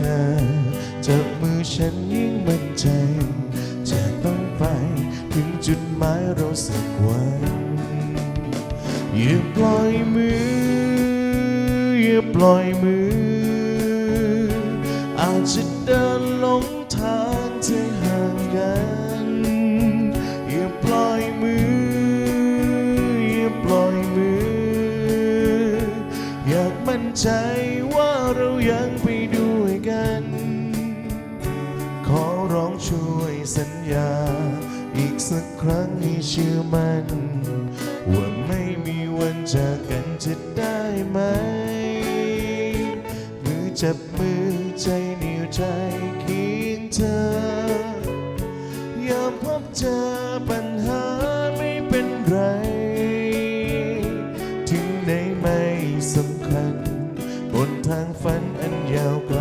ธอ จับมือฉันยิ่งมั่นใจ จะต้องไปถึงจุดหมายเราสักวันอย่าปล่อยมืออย่าปล่อยมือ อาจจะเดินหลงทางที่ห่างกันอย่าปล่อยมืออย่าปล่อยมือ อยากมั่นใจ เชื่อมัน ว่าไม่มีวันจากกันจะได้ไหม มือจับมือใจเหนียวใจเคียงเธอยามพบเจอปัญหาไม่เป็นไร ถึงไหนไม่สำคัญ บนทางฝันอันยาวไกล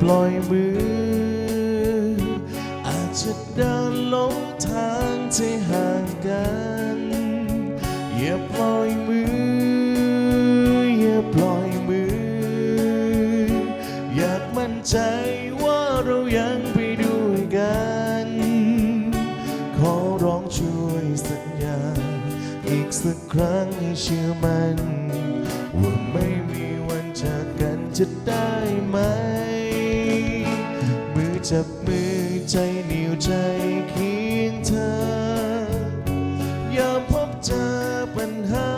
ปล่อยมือ อาจจะเดินลงทางที่ห่างกัน อย่าปล่อยมือ อย่าปล่อยมือ อยากมั่นใจว่าเรายังไปด้วยกัน ขอร้องช่วยสัญญา อีกสักครั้งให้เชื่อมั่น จับมือใจเหนียวใจเคียงเธอยามพบเจอปัญหา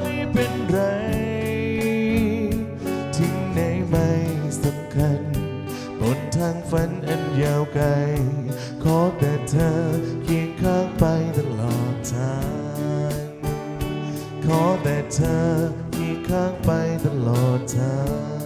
ไม่เป็นไรถึงไหนไม่สำคัญบนทางฝันอันยาวไกล ขอแต่เธอเคียงข้างไปตลอดทาง ขอแต่เธอเคียงข้างไปตลอดทาง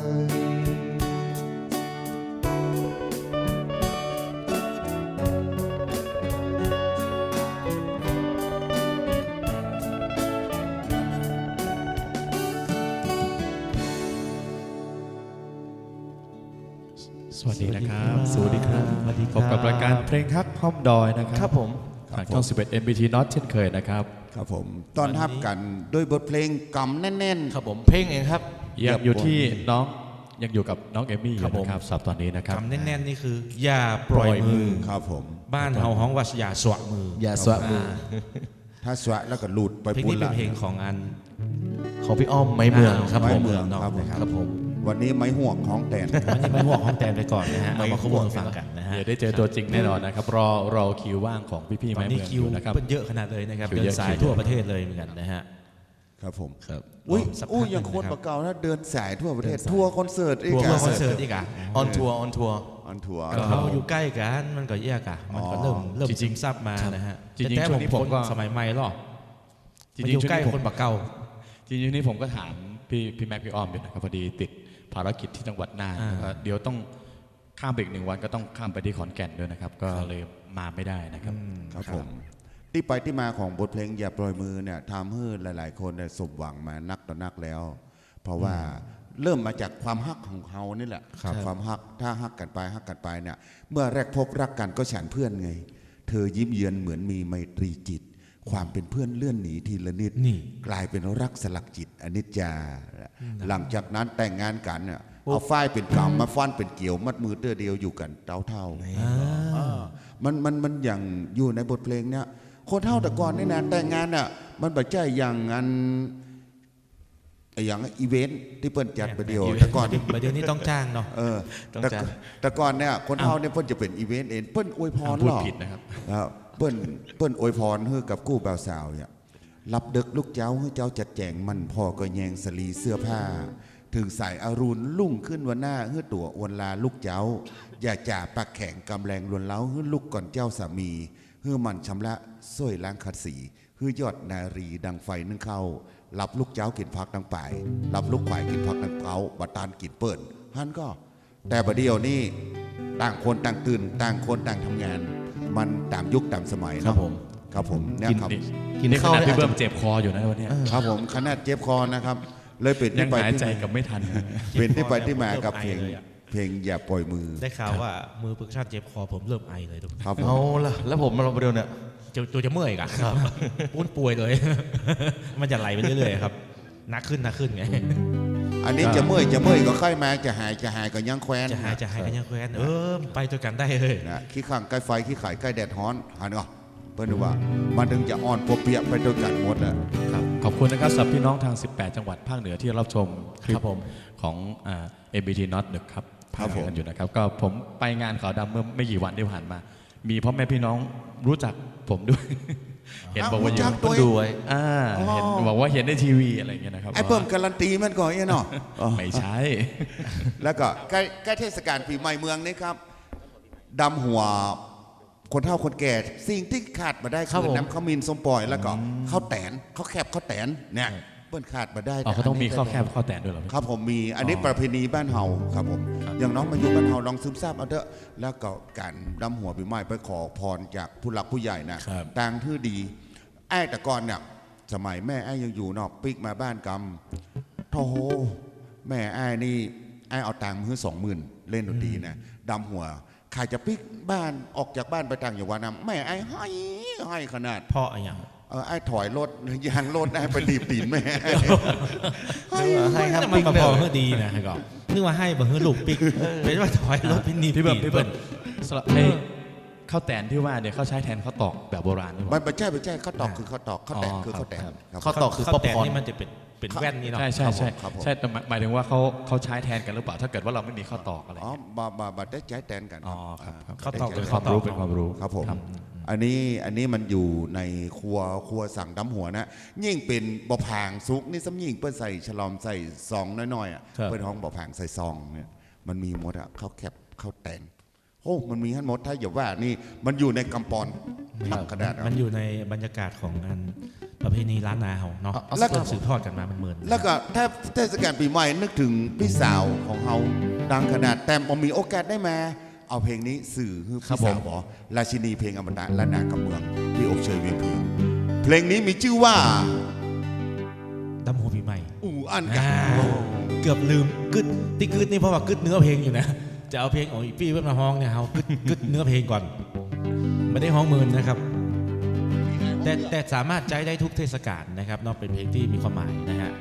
พบกับรายการเพลงฮักห้อมดอยนะครับครับผมทางช่อง 11 MBT Not เช่นเคยนะครับ ครับผมตอนทับกันด้วยบทเพลงกำแน่น ครับผมเพลงเองครับยังอยู่ที่น้องยังอยู่กับน้องเอมี่อครัยู่บผม นะครับสับตอนนี้นะครับ คำแน่นๆนี่คือ อย่าปล่อยมือ ๆ ครับผม บ้านเฮาฮ้องว่าอย่าสวะมืออย่าสวะมือถ้าสวะแล้วก็หลุดไปเพลงปุ่นนี้เป็นละเพลงของอัน ของพี่อ้อมไม้เมืองครับไม้ผมเมืองเนาะครับผมนะครับครับผม วันนี้ไม้ห่วงของแตน วันนี้ไม่ห่วงห้องแตนไปก่อนนะฮะเอามาคุ้มฟังกันนะฮะเดี๋ยวได้เจอตัวจริงแน่นอนนะครับ รอรอคิวว่างของพี่ๆตอแม่นเมืนี้องอคิวยู่นะครับ เป็นเยอะขนาดเลยนะครับคิวเดิเยนอะสายคิวเยอะ ทั่วประเทศเลยเหมือนกันนะฮะ ครับผมครับ อุ้ยสักพักอุ้ยหนึ่งยังโคตรนะครับ ปะเก่าถ้าเดินสายทั่วประเทศ ทัวร์คอนเสิร์ตอีกทัวร์อะคอนเสิร์ตอีกอะออนทัวร์ออนทัวร์ ออนทัวร์ ก็เขาอยู่ใกล้กันมันก็แยกอะมันก็เริ่มเริ่มจริงๆซึมซับมานะฮะจริงๆแต่ช่วงนี้ผมก็ สมัยใหม่หรอจริมันงอยู่ๆช่วงใกล้นี้ผมคนปากเก่า จริงๆนี่ผมก็ถามพี่พี่แม็กพี่อ้อมอยู่นะครับพอดีติด ภารกิจที่จังหวัดน่านอ่าแล้วก็เดี๋ยวต้องข้ามไปอีกหนึ่งวันก็ต้องข้ามไปที่ขอนแก่นด้วยนะครับ ก็เลยมาไม่ได้นะครับครับผมที่ไปที่มาของบทเพลงอย่าปล่อยมือเนี่ยทำให้หลาย ๆ คนเนี่ยสมหวังมานักต่อนักแล้ว เพราะว่าเริ่มมาจากความฮักของเขานี่แหละครับความฮักถ้าฮักกันไปฮักกันไปเนี่ยเมื่อแรกพบรักกันก็ฉันเพื่อนไง เธอยิ้มเยือนเหมือนมีไมตรีจิต ความเป็นเพื่อนเลื่อนหนีทีละนิดนี่กลายเป็นรักสลักจิตอนิจจา หลังจากนั้นแต่งงานกันเนี่ยเอาฝ้ายเป็นกำมาฟันเป็นเกี่ยวมัดมือเตื้อเดียวอยู่กันเท่าเท่าๆอ่ามันมันมันอย่างอยู่ในบทเพลงเนี่ยคนเท่าแต่ก่อนนี่นะแต่งงานน่ะมันบัจใจอย่างอันไอ้อย่างอีเวนต์ที่เปิ้นจัดไปเดียวแต่ก่อนประเดี๋ยวนี้ต้องจ้างเนาะเออต้องแต่จ้างแต่ก่อนเนี่ยคนเท่าเนี่ยเปิ้นจะเป็นอีเวนต์เองเปิ้นอวยพรพูดหรอผิดนะครับครับ เปิ้นเปิ้นอวยพรให้กับกู้บ่าวสาวเนี่ยรับดึกลูกเจ้าให้เจ้าจัดแจงมันพ่อก็แยงสลีเสื้อผ้า ถึงสายอารุณลุ่งขึ้นวันหน้าเฮือตัวอวนลาลูกเจ้า อย่าจ่าปากแข็งกำแรงลวนเล้าเฮือลูกก่อนเจ้าสามีเฮือมันชำระส้วยล้างขัดสีเฮือยอดนารีดังไฟนึ่งเข้ารับลูกเจ้ากินพักดังป่ายรับลูกไขวายกินพักดังเกาบัตานกินเปิ่นฮันก็ แต่ประเดี๋ยวนี้ต่างคนต่างตื่นต่างคนต่างทำงาน มันตามยุคตามสมัยครับเนาะผมครับผมเนี่ยกินครับนี่กินนี่ขข้าวนาดเนี่ยพี่อาจเบิ้จะมเจ็บคออยู่นะวันเนี้ยครับผมขนาดเจ็บคอนะครับ เลยเป็นยัที่งไปหายที่ใจกับไม่ทันเป็นที่ไปที่มากับเพลงเริ่มไอเลยอะเพลงอย่าปล่อยมือได้ข่าวว่ามือปึกชันเจ็บคอผมเริ่มไอเลยทุกครับผมเอาละแล้วผมมาลงประเดี๋ยวเนี่ยจะตัวจะเมื่อยอีกอะปุ้นป่วยเลย มันจะไหลไปเรื่อยๆครับหนักขึ้นหนักขึ้นไง อันนี้จะเมื่อยจะเมื่อยก็ค่อยมาจะหายจะหายก็ยังแควนจะหายจะหายกันยังแควนเออไปด้วยกันได้เลยนะขี้ข้างใกล้ไฟขี้ไข่ใกล้แดดฮ้อนหันก็เพิ่นว่ามันถึงจะอ่อนปวเปียกไปด้วยกันหมดอะครับขอบคุณนะครับสำหรับพี่น้องทาง 18 จังหวัดภาคเหนือที่รับชมคลิครัปบผมของอ่า MBT Not หนึกครับครับผมกันอยู่นะครับ ก็ผมไปงานขาวดำเมื่อไม่กี่วันที่ผ่านมา มีพ่อแม่พี่น้องรู้จักผมด้วย เห็นบอกว่าอยู่รู้จักตัวดูไว้อ่าเห็นบอกว่าเห็นในทีวีอะไรอย่างเงี้ยนะครับไอ้เพิ่มการันตีมันก่อนเนี่ยเนาะไม่ใช่ แล้วก็ใกล้ใกล้เทศกาลปีใหม่เมืองนี่ครับดำหัวคนเฒ่าคนแก่สิ่งที่ขาดมาได้ครับคือผมน้ำข้าวมินส้มปล่อยแล้วก็ข้าวแตนข้าวแคบข้าวแตนเนี่ย เปิ้นขาดมาได้อ๋อเขาต้องมีแต่ข้าวนแคนี้บข้าวแตนด้วยเหรอพี่ครับผมมีอันนี้อ๋อประเพณีบ้านเฮาครับผมครับอย่างน้องมาอยู่บ้านเฮาลองซึมซาบเอาเถอะแล้วก็การดำหัวปีใหม่ไปขอพรจากผู้หลักผู้ใหญ่นะครับ ต่างทื่อดีไอ้แต่ก่อนเนี่ยสมัยแม่ไอ้ยังอยู่นอกปิกมาบ้านกำโธ่แม่อ้ายนี่อ้ายเอาตังค์มือสองหมื่นเล่นดนตรีนะดำหัวใครจะปิกบ้านออกจากบ้านไปต่างจังหวัดนะแม่อ้ายให้ให้ขนาดพ่ออะไรอย่าง เอออ้ายถอยรถยางรถอ้ายไปรีบตีนแม่นึกว่าให้ครับมันปิ๊กมาเลพอยเพื่อดีนะก็นึกว่าให้บ่เฮือลูกปิกเป็นว่าถอยรถพินีพี่เบิ้มพี่เบิ้มนสำหรับไอ้ข้าวแตนที่ว่าเนี่ยเขาใช้แทนข้าวตอกแบบโบราณหรือเปมัล่านไม่ใช่ไม่ใช่ข้าวตอกคือข้าวตอกข้าวแตกอ๋อคือข้าวแตกครับครับข้าวตอกคือข้าป๊อวปแตนคอร์นนี่มันจะเป็นเป็นแว่นนี่เนาะใช่ใช่ใช่ครับผมใช่แต่หมายหมายถึงว่าเขาเขาใช้แทนกันหรือเปล่าถ้าเกิดว่าเราไม่มีข้าวตอกอะไรอ๋อเงี้ยมามามาได้ใจแตนกันอ๋อครับครับข้าวตอกเป็นความรู้เป็นความรู้ครับผม อันนี้อันนี้มันอยู่ในครัวครัวสั่งดำหัวนะ ยิ่งเป็นบ่อผางซุกนี่ซ้ำยิ่งเปิ้นใส่ฉลอมใส่ซองน้อยๆอะครับเปิ้นห้องบ่อผางใส่ซองเนี่ยมันมีหมดอะข้าวแคบข้าวแตนโอ้มันมีทั้งหมดถ้าอย่าว่านี่มันอยู่ในกำปอนทักกระดาษมันอยู่ในบรรยากาศของงานประเพณีล้านนาเฮาเนาะเอาเอาแล้วก็สืบทอดกันมามันเหมือนแล้วก็แทบเทศกาลปีใหม่นึกถึงพี่สาวของเฮาดังขนาดแต่พอมีโอกาสได้มา เอาเพลงนี้สื่อให้ครับพี่สาวผมบอกราชินีเพลงอมตะและนากำเมืองพี่อบเชยเวียงพิงเพลงนี้มีชื่อว่าดำหัวปีใหม่ อู่อันกัอ่านเกือบลืมกึดที่กึดนี่เพราะว่ากึดเนื้อเพลงอยู่นะ จะเอาเพลงของอีปี้เพื่อนมาฮ้องเนี่ยเขากึดกึดเนื้อเพลงก่อน ไม่ได้ฮ้องมืนนะครับ แต่แต่สามารถใช้ได้ทุกเทศกาลนะครับเนอกเป็นเพลงที่มีความหมายนะฮะ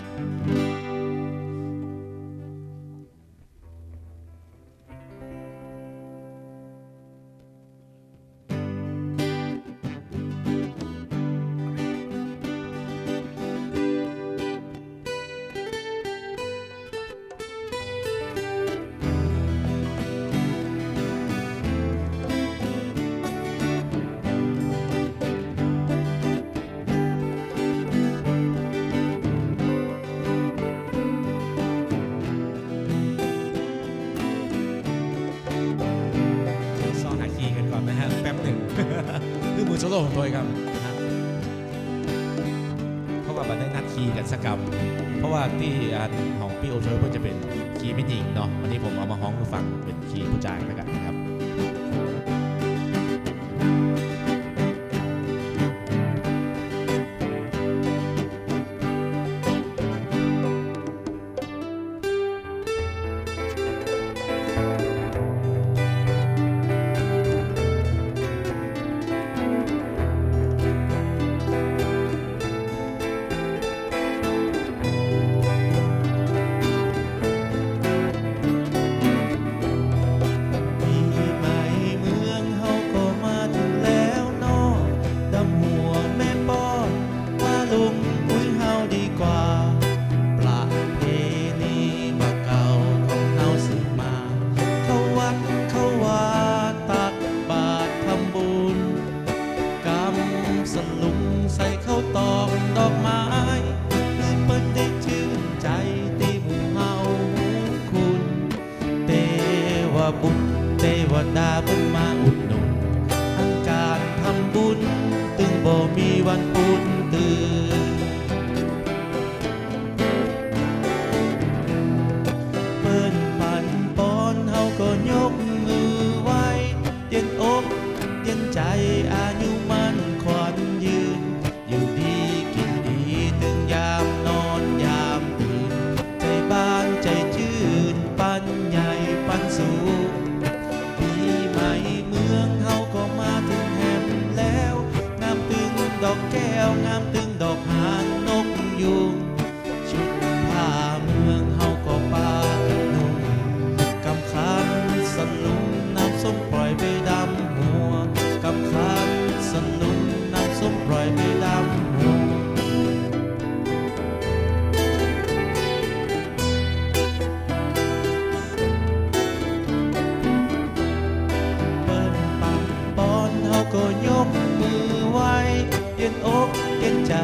กเย็นใจ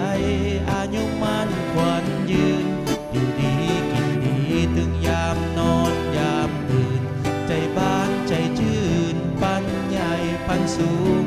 อายุมันขวัญยืน อยู่ดีกินดีถึงยามนอนยามตื่น ใจบ้านใจชื่น ปันใหญ่ปันสูง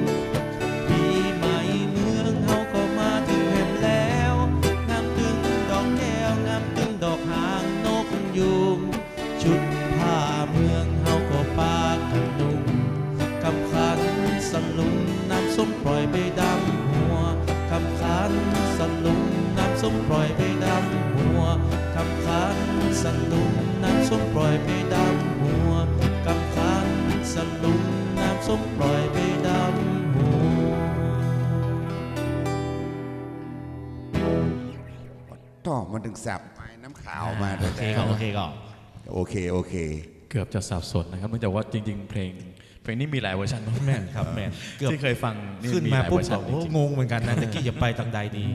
สลุงน้ำส้มปล่อยไปดำหัวต่อมันถึงแสบไม้น้ำขาวมาโอเคก็โอเคก็โอเค โอเค เกือบจะสับสนนะครับเนื่องจากว่าจริง ๆ เพลง เพลงนี้มีหลายเวอร์ชันมากแม่นครับแม่นเกือบที่เคยฟังนี่ขึ้นมีมาหลายปุ๊บเวอร์ชับนอกจโอ้ริงงงเหมือนกันนะตะกี้จะไปทางใดดี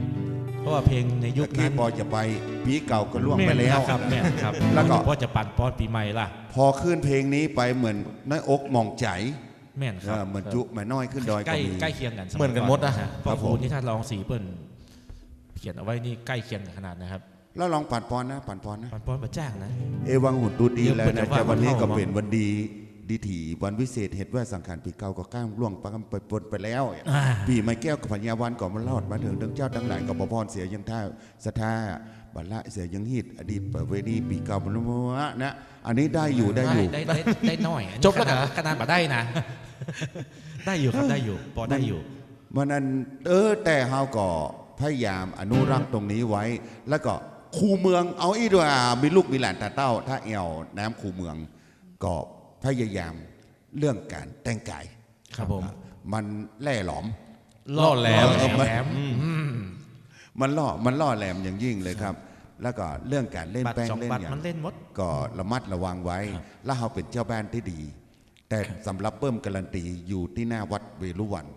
เพราะว่าเพลงในยุคเมื่อกี้นั้นพอจะไปปีเก่าก็ล่วงไปม่นแล้ว ครับแม่นครับแล้วก็พอจะปั่นป้อนปีใหม่ล่ะ พอขึ้นเพลงนี้ไปเหมือนน้อยอกมองใจแม่นคเอรับอเหมือนจุแม่น้อยขึ้นดอยใกก็ล้มี ใกล้เคียงกันเหมือนกันหมดนะฮเพครัราะบครูผมนี่ถ้าลองสีเปิ้นเขียนเอาไว้นี่ใกล้เคียงกันขนาดนะครับแล้วลองปัดปอนนะปัดปอนนะปั่นป้อนมาจ้างนะ เอวังหุ่นตูดีเดี๋ยวแล้วเปิดนะจะว่าแต่วันนี้วันก็เข้าเป็นวันดี ดีถีวันวิเศษเหตุว่าสังขารปีเก่าก็ก้ามล่วงไปไปปนไปแล้วอ่าปีไม้แก้วกับพญาวันก่อนมันรอดมาถึงดังเจ้าทั้งหลายกับบพรเสียยังท่าสะท่าบัลละเสียยังฮิตอดีตประเวณีปีเก่ามันมัวนะอันนี้ได้อยู่ได้อยู่ได้ได้ได้น้อยอันนี้จบแล้วขนาดเหรอขนาดมาได้นะ ได้อยู่ครับได้อยู่พอได้อยู่มันนั้นเออแต่เฮาก็พยายามอนุรักษ์ตรงนี้ไว้ แล้วก็คูเมืองเอาอีกด้วยอะมีลูกมีหลานตาเต้า ถ้าแอวน้ำคูเมืองก็ พยายามเรื่องการแต่งกายครับผมมันแล่หลอมล่อแหลมเออมันแหลมมันล่อมันล่อแหลมอย่างยิ่งเลยครับ แล้วก็เรื่องการเล่นบัตรแป้งสองเล่นบัตรอย่างมันเล่นหมดก็ระมัดระวังไว้ แล้วเราเป็นเจ้าบ้านที่ดี แต่สำหรับเพิ่มการันตีอยู่ที่หน้าวัดเวรุวัน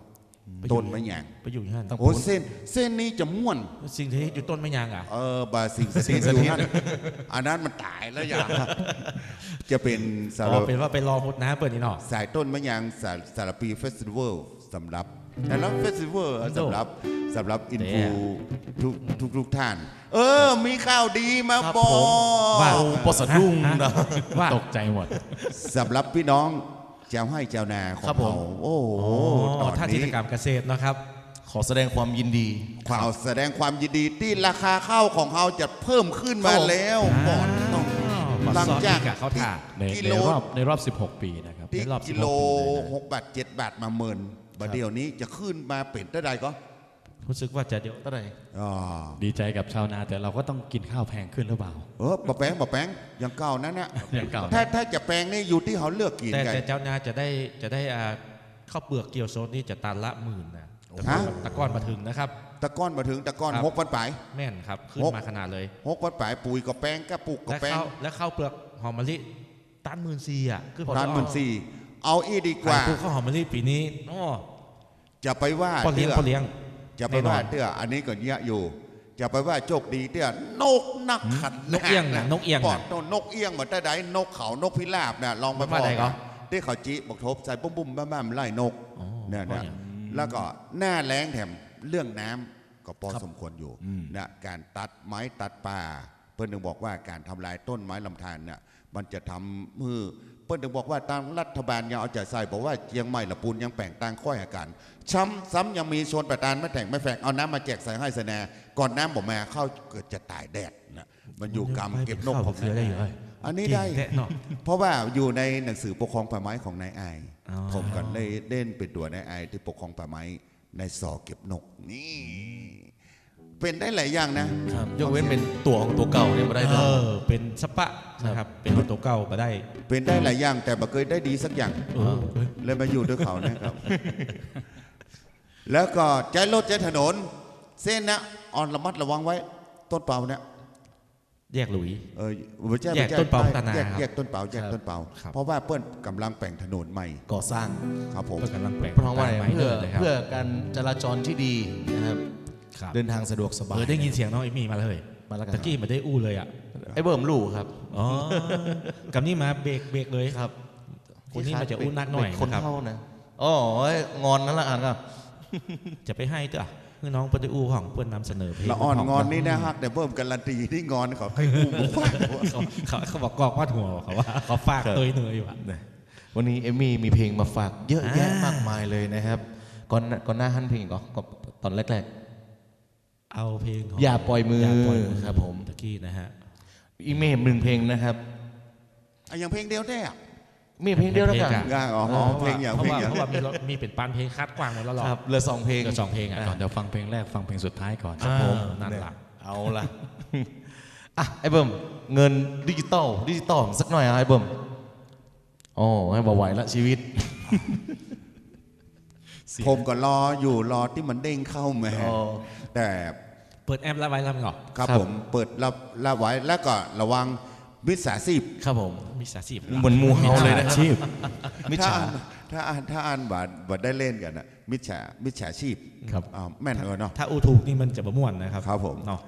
ต้นมะยางไปอยู่ที่นั่นโอ้เส้นเส้นนี้จะม่วน สิ่งที่อยู่ต้นไม่ยางอะเออบาสิ่งสถิตอยู่นั่นอันนั้นมันตายแล้วอย่างจะเป็นสาอ๋อรเป็นว่าไปรอหดน้ำเปิดนี่เนาะสายต้นมะยางสาสารปีเฟสติวัลสำหรับแต่แล้วเฟสติวัลสำหรับสำหรับอินฟูทุกทุกทุกท่าน เออ มีข่าวดีมาครับบอผมกว่าโอ้ปอสะดุ้งนะว่าตกใจหมดสำหรับพี่น้อง เจ้าให้เจ้านาของครับผม เราโอ้โหโอ้ตอนท่ากินี้จกรรมเกษตรนะครับ ขอแสดงความยินดี ข่าวแสดงความยินดีที่ราคาข้าวของเราจะเพิ่มขึ้นมาแล้วก่อนต้องหหลังจากกับเขาถ่า ในกิในโล รอบในรอบ 16 ปีนะครับที่ในรอบกิโล16ปีเลยนะหกบาทเจ็ดบาทมาหมื่นบาทเดียวนี้จะขึ้นมาเป็นได้ใดก็ รู้สึกว่าจะเดี๋ยวเท่าไหร่อ๋อดีใจกับชาวนาแต่เราก็ต้องกินข้าวแพงขึ้นหรือเปล่า เออบะแปงบะแปงอย่างเก่านั้นนะอย่างเก่าถ้าถ้าจะแปลงนี่อยู่ที่เขาเลือกกินแต่ไงแต่เจ้านาจะได้จะได้อ่าข้าวเปลือกเกี่ยวโซนนี่จะตันละหมื่นนะฮะตะก้อนมาถึงนะครับ ตะก้อนมาถึงตะก้อนครับหกพันปลายแม่นครับขึ้นหกมาขนาดเลยหกพันปลายปุ๋ยก็แปลงกระปุกก็และแปลงข้าวและข้าวเปลือกหอมมะลิตันหมื่นสี่อะคือพอร้านหมื่นสี่เอาอีดีกว่าว่าปลูกข้าวหอมมะลิปีนี้อ้อจะไปว่าพ่อเลี้ยงตื้พ่อเลี้ยง จะไปว่าเตื้ออันนี้ก็เยอะอยู่จะไปว่าโชคดีเตื้อนกนักขัดนกเอี้ยงนะนกเอี้ยงปอนะดนกเอี้ยงเหมือนแต่ใดนกเขานกพิราบน่ะลองไปมันว่าใดพก็อที่เขาจีบอกทบใส่ปุ้มปุ้มๆบ้ามๆไล่นกอ๋อเนี่ยพ่อนะเลี้ยงแล้วก็หน้าแรงแถมเรื่องน้ำก็พอสมควรอยู่นะการตัดไม้ตัดป่า เพื่อนถึงบอกว่าการทำลายต้นไม้ลำธารเนี่ยมันจะทำมือเพื่อนถึงบอกว่าทางรัฐบาลยังเอาใจใส่บอกว่าเชียงใหม่ละปูนยังแปลงต่างค่อยอาการช้ำซ้ำยังมีชนประทานไม่แต่งไม่แฝงเอาน้ำมาแจกใส่ให้แสนงก่อนน้ำบอกมาเข้าเกิดจะตายแดดนะมันอยู่กรรมเก็บนกข้าวผมเสือได้อยู่เอ้ยอันนี้ได้เก่งแท้เนาะเพราะว่าอยู่ในหนังสือปกครองป่าไม้ของนายอายอ๋อผมก็ได้เล่นเป็นตัวนายอายที่ปกครองป่าไม้ในสอเก็บนกนี่ เป็นได้หลายอย่างนะ ครับยกเว้นเป็นตัวของตัวเก่าเนี่ยไม่ได้เอเลยอเป็นสปะนะครับเป็นตัวเก่าก็ได้เป็นได้หลายอย่าง แต่บ่เคยได้ดีสักอย่างเออเอ้ยเลยมาอยู่ด้วยเขานะครับ แล้วก็ใจรถใจถนน เส้นนะออนระมัดระวังไว้ ต้นเปล่าเนี่ยแยกหลุย เออไม่ใช่แยกไม่ใช่ต้นเปล่าตานาแยกครับแยกต้นเปล่าแยกต้นเปล่า ครับ เพราะว่าเปิ้นกำลังแปลงถนนใหม่ก่อสร้างครับผมเพื่อกำลังแปลงเพราะว่าตมเพื่อเลยครับเพื่อการจราจรที่ดีนะครับ ครับ เดินทางสะดวกสบายเออได้ยินเสียงน้องเอมี่มาเลยมาแล้วกันตะกี้มาได้อู้เลยอะไอ้เบิ่มลู่ครับอ๋อกับนี่มาเบรกเบรกเลยครับคนนี้มันจะอู้นักหน่อยคนนะครับเท่านะอ๋องอนนั่นละอ่านก็จะไปให้เถอะคือน้องเปิ้ลได้อู้ของเปิ้ลนำเสนอเพลงละอ่อนขงอนนี่นะฮักแต่เพิ่มการันตีที่งอนเขาให้กู้บุกว่าเขาเขาเขาบอกกอกวาดหัวเขาว่าเขาฝากเตยเนยอยู่อะนะวันนี้เอมมี่มีเพลงมาฝากเยอะแยะอ่ามมากมายเลยนะครับก่อนก่อนหน้าฮันเพลงก็ก็ตอนแรก เอาเพลงของอย่าปล่อยมืออย่าปล่อยมือครับผมตะกี้นะฮะๆอีเมมหนึ่งเพลงนะครับอะอย่างเพลงเดียวได้อะมีเพลงเดียวแล้วกันเพลงอะง่ายอ๋อเพลงอย่างเพเพลราะงว่าอย่างเพราะว่ามีรถมีเป็นปานเพลงคัดกว้างหมดแล้วหรอครับเหลือสองเพลงเหลือสองเพลงอะก่อนเดี๋ยวฟังเพลงแรกฟังเพลงสุดท้ายก่อนครับผมนั่นเนี่ยแหละเอาละอะไอ้เบิ่มเงินดิจิตอลดิจิตอลสักหน่อยอะไอ้เบิ่มโอ้ให้บ่ไหวละชีวิต ผมก็รออยู่รอที่มันเด้งเข้ามาอ๋อแต่ เปิดแอปแล้วไว้แล้วมั้งเหรอครับครับผมเปิดรับรับไว้แล้วก็ระวังมิจฉาชีพครับผมมีสาสิบเหมือนหมูเฮาเลยนะชีพมิจถ้าฉาถ้าอ่านถ้าอ่านบาดบาดได้เล่นกันนะมิจฉามิจฉาชีพครับอ่าแม่นเออเนาะถ้าอู้ถูกนี่มันจะบะม่วนนะครับครับผมเนาะ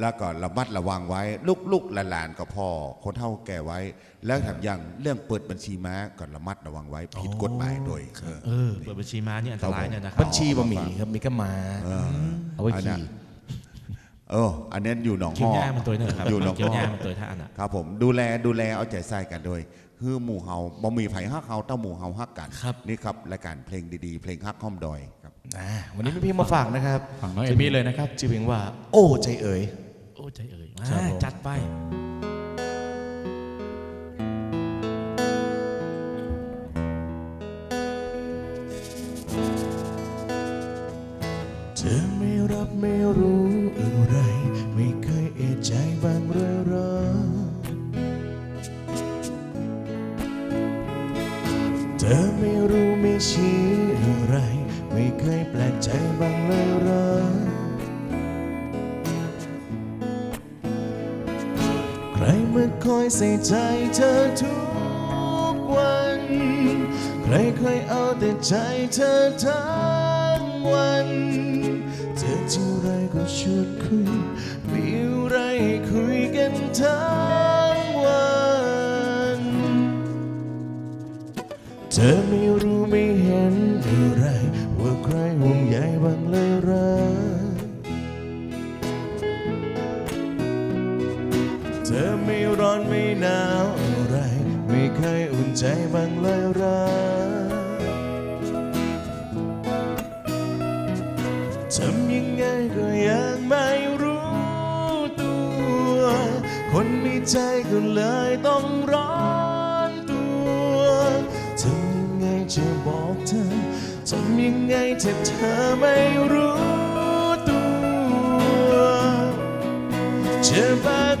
แล้วก็ระมัดระวังไว้ลูกลูกหลานๆก็พอคนเท่าแก่ไว้ แล้วแถมยังเรื่องเปิดบัญชีม้าก็ระมัดระวังไว้ผิดกฎหมายโดยเออเออเปิดบัญชีม้านี่อันตรายเนี่ยนะครับบัญชีบะหมี่ครับมีก็มาเอาไว้อันนั้ขี่น เอออันนี้อยู่หนองเกี่ฮยวอหญ้ามันตัวเนอะครับอยู่หนองเกี่ยวหญ้าฮอมันตัวท่าอันอะครับผมดูแลดูแลเอาใจใส่กันโดยคือหมู่เฮาบ่มีไผฮักเฮาเต้าหมู่เฮาฮักกันครับ นี่ครับรายการเพลงดีๆ เพลงฮักห้อมดอยครับ อ่าวันนี้มีเพลงมาฝากนะครับฟังน้องเอมี่เลยนะครับ ชื่อเพลงว่า โอ้ใจเอ๋ย โอ้ใจเอ่ยครับผมจัดไป ใจเธอทั้งวันเธอจะไรก็ชวนคุย มีอะไรให้คุยกันทั้งวัน เธอไม่รู้ไม่เห็นอะไร ว่าใครห่วงใยบ้างเลยเหรอเธอไม่ร้อนไม่หนาวอะไร ไม่เคยอุ่นใจบ้างเลยเหรอ เลยต้องร้อนตัวทำยังไงจะบอกเธอทำยังไงถ้าเธอไม่รู้ตัวจะบ้า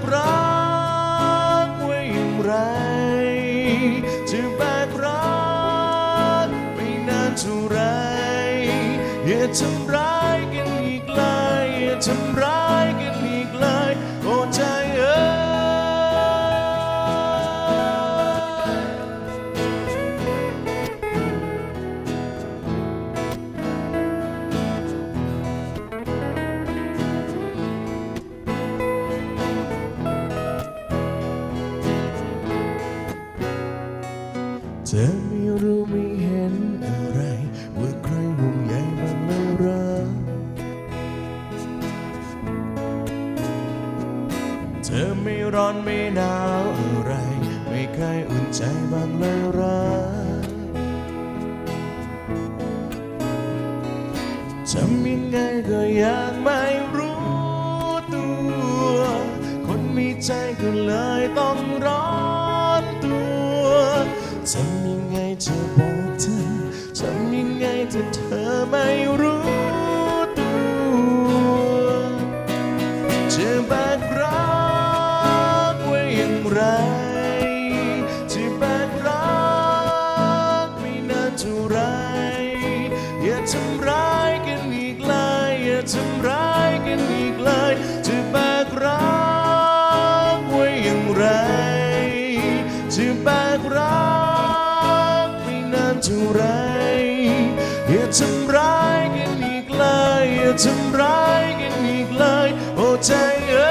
เทำร้ายกันอีกเลย อย่าทำร้ายกันอีกเลย จะแบกรักไว้อย่างไร จะแบกรักไม่นานเท่าไร อย่าทำร้ายกันอีกเลย อย่าทำร้ายกันอีกเลย โอ้ใจเอ้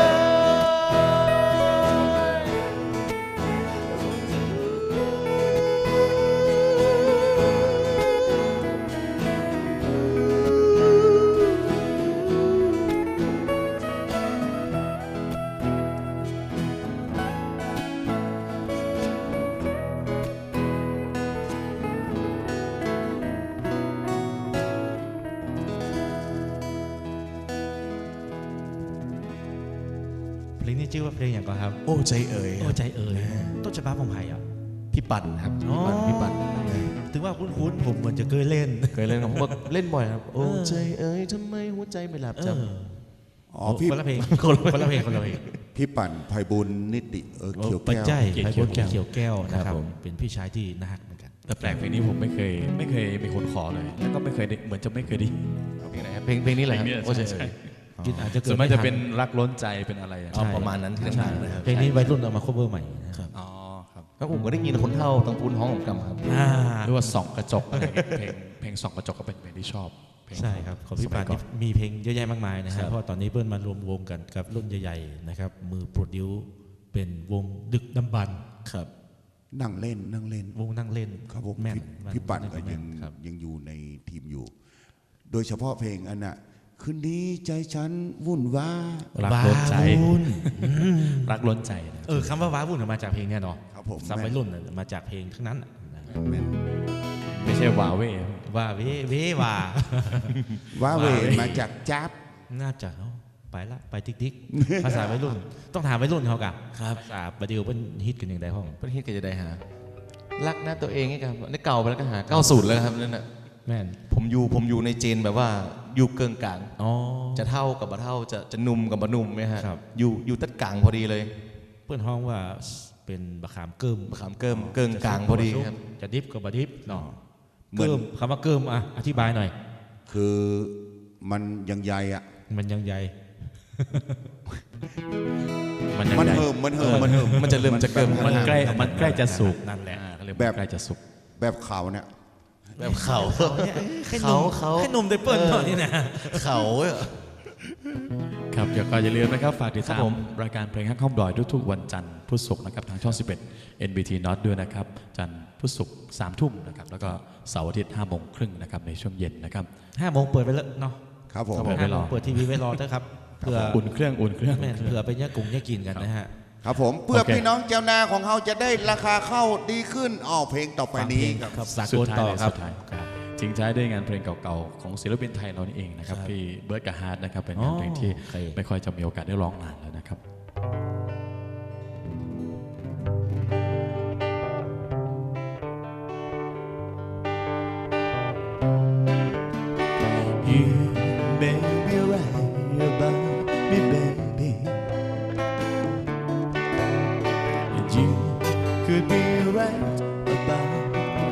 อว่าเพลงอย่างไรครับ โอ้ใจเอ่ย โอ้ใจเอ่ยต้นฉบับของไผ่อะพี่ปั่นครับอ๋อพี่ปั่นพี่ปั่นถึงว่าคุ้นๆผมเหมือนจะเคยเล่นเคยเล่นกับผมก็เล่นบ่อยครับ โอ้เออใจเอ้ยทำไมหัวใจไม่หลับเอจออ๋อพี่คนละเพลงคนละเพลงคนละเพลงพี่ปั่นไพบุญนิติเออเขียวปัจแก้วจัยเขียวไผ่แก้บวนเขียวแก้วนะครับผมเป็นพี่ชายที่น่ารักเหมือนกันแต่แปลกเพลงนี้ผมไม่เคยไม่เคยมีคนขอเลยแล้วก็ไม่เคยได้เหมือนจะไม่เคยได้ำเพลงไหนครับเพลงเพลงนี้แหละครับเพลงนี้โอ้ใจใช่ เอ่ยคิดอาจจะเกิส่ดวนมากจะไทัเป็นรักล้นใจเป็นอะไรอะเอาประมาณนั้นที่ใช่ดังๆนะครับเพลงนี้วัยรุ่นเอามา cover ใหม่นะครับอ๋อครับแล้วผมก็ได้ยินคนเท่าตังพูนห้องของกำครับอ่าหรือว่าส่องกระจกอะไรเงี้ยเพลงเพลงส่องกระจกก็เป็นเพลงที่ชอบเพลงใช่ครับของพี่สมัปายนก่อนี่มีเพลงเยอะแยะมากมายนะครัฮะบเพราะตอนนี้เพื่อนมารวมวงกันกับรุ่นใหญ่ๆนะครับมือโปรดิวเป็นวงดึกดำบรรพ์ครับนั่งเล่นนั่งเล่นวงนั่งเล่นครับผมแม่นพี่พี่ปั่นก็แม่ยังครับยังอยู่ในทีมอยู่ โดยเฉพาะเพลงอันน่ะ คืนนี้ใจฉันวุ่นวายรักล้นใจว้าวุ่นรักล้นใจนะเออคำว่าว้าวุ่นมาจากเพลงเนี่ยเนาะครับผมซับวัยรุ่นน่ะมาจากเพลงทั้งนั้นน่ะแม่นไม่ใช่หวาเว่ว่าเว้เว้ว่าว่าเวมาจากจับ น่าจะเนาะไปละไปติ๊กติ๊กภาษาวัยรุ่น ต้องถามวัยรุ่นเขากะครับ ภาษาประเดี๋ยวเป็นฮิตกันอย่างใดห้อง เพื่อนฮิตก็จะได้หา รักหน้าตัวเองนี่ครับนี่เก่าไปแล้วก็หาเก้าสูตรแล้วครับนั่นน่ะแม่นผมอยู่ผมอยู่ในเจนแบบว่า อยู่เกิงกลางอ๋อจะเท่ากับบ่เท่าจะจะหนุ่มกับบ่หนุ่มไหมฮะครับอยู่อยู่ตัดกลางพอดีเลย เพื่อนห้องว่าเป็นบะขามเกิมมะขามเกิมเกิงกลางพอดีครับจะดิฟก็บดิฟเนาะเหมือนเกิมคำว่าเกิมอะอธิบายหน่อย คือมันยังใหญ่อะมันยังใหญ่มันยังมันไงเหิมมันเหิมมันเหิมมันจะเริ่มจะเกิมมันใกล้มันใกล้จะสุกนั่นแหละอ่าเขาเรียกแบว่าบใกล้จะสุกแบบเขาเนี่ย แบบเขาให้หนุ่มเขาให้หนุ่มได้เปิ้ลหน่อยนี่นะเขาอะครับเดี๋ยวก็อย่าลืมนะครับ ฝากติดครัตาบผมมรายการเพลงฮักข้อมดอยทุกๆวันจันทร์พุธศุกร์นะครับ ทางช่อง 11 NBT Not ด้วยนะครับ จันทร์พุธศุกร์สามทุ่มนะครับ แล้วก็เสาร์อาทิตย์5โมงครึ่งนะครับ ในช่วงเย็นนะครับห้าโมงเปิดไปแล้วเนาะครับผมครับผมห้าโมงเปิดทีวีไว้รอเถอะครับเผื่ออุ่นเครื่องอุ่นเครื่องแม่นเผื่อไปเนี่ยกลุ่มเนี่ยกินกันนะฮะ ครับผมเพื่อโอเค พี่น้องเจ้านาของเขาจะได้ราคาเข้าดีขึ้นอ๋อเพลงต่อไปนี้ฟังเพลงครับ ครับสากสุดลท้ายต่อเลยครับ สุดท้ายทิ้งท้ายด้วยงานเพลงเก่าๆ ของศิลปินไทยเรานี่เองนะครับ ครับพี่เบิร์ดกับฮาร์ดนะครับ เป็นงานเพลงที่โอเค ไม่ค่อยจะมีโอกาสได้ร้องนานแล้วนะครับ You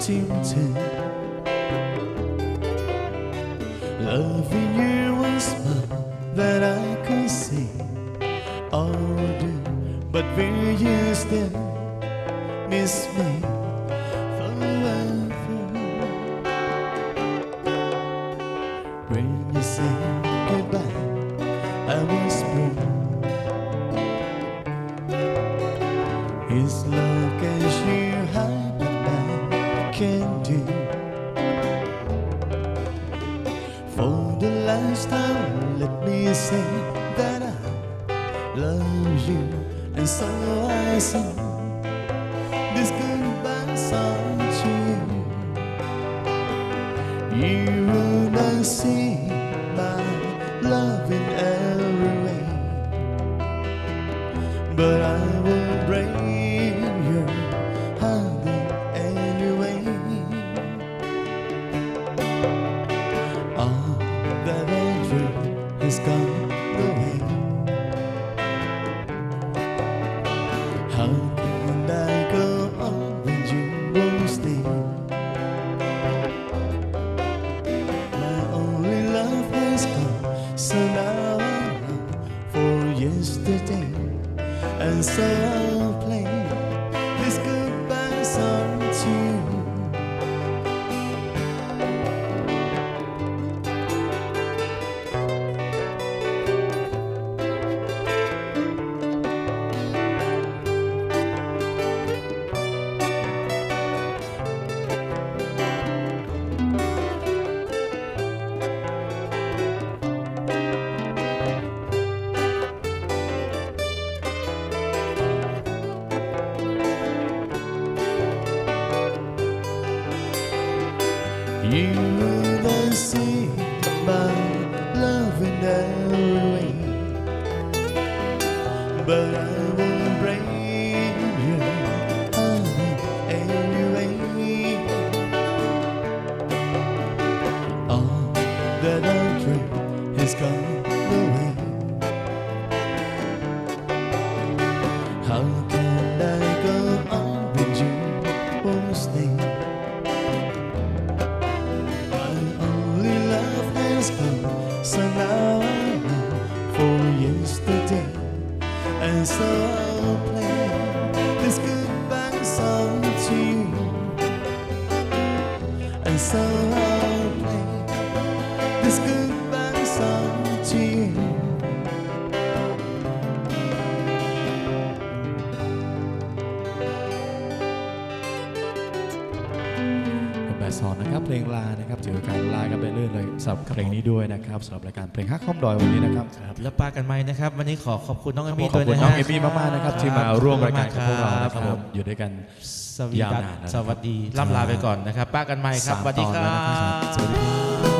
too. Loving you was more than I could see or do, but will you still miss me 来问 เลยสำหรับเพลงนี้ด้วยนะครับสำหรับรายการเพลงฮักข้อมดอยวันนี้นะครับครับแล้วปากันไหมนะครับ วันนี้ขอขอบคุณน้องเอมี่ขอบด้วยคุณนะน้องฮะเอมี่มากๆนะครับที่มาร่วมรายการกับพวกเรานะคครัรับบอยู่ด้วยกันสวัสดียาวครับนานแล้วนะครับสวัสดีล่ำลาไปก่อนนะครับป้ากันไหมครับสามสวัสดีตอนคแล้รัวนะครับบสวัสดีครับ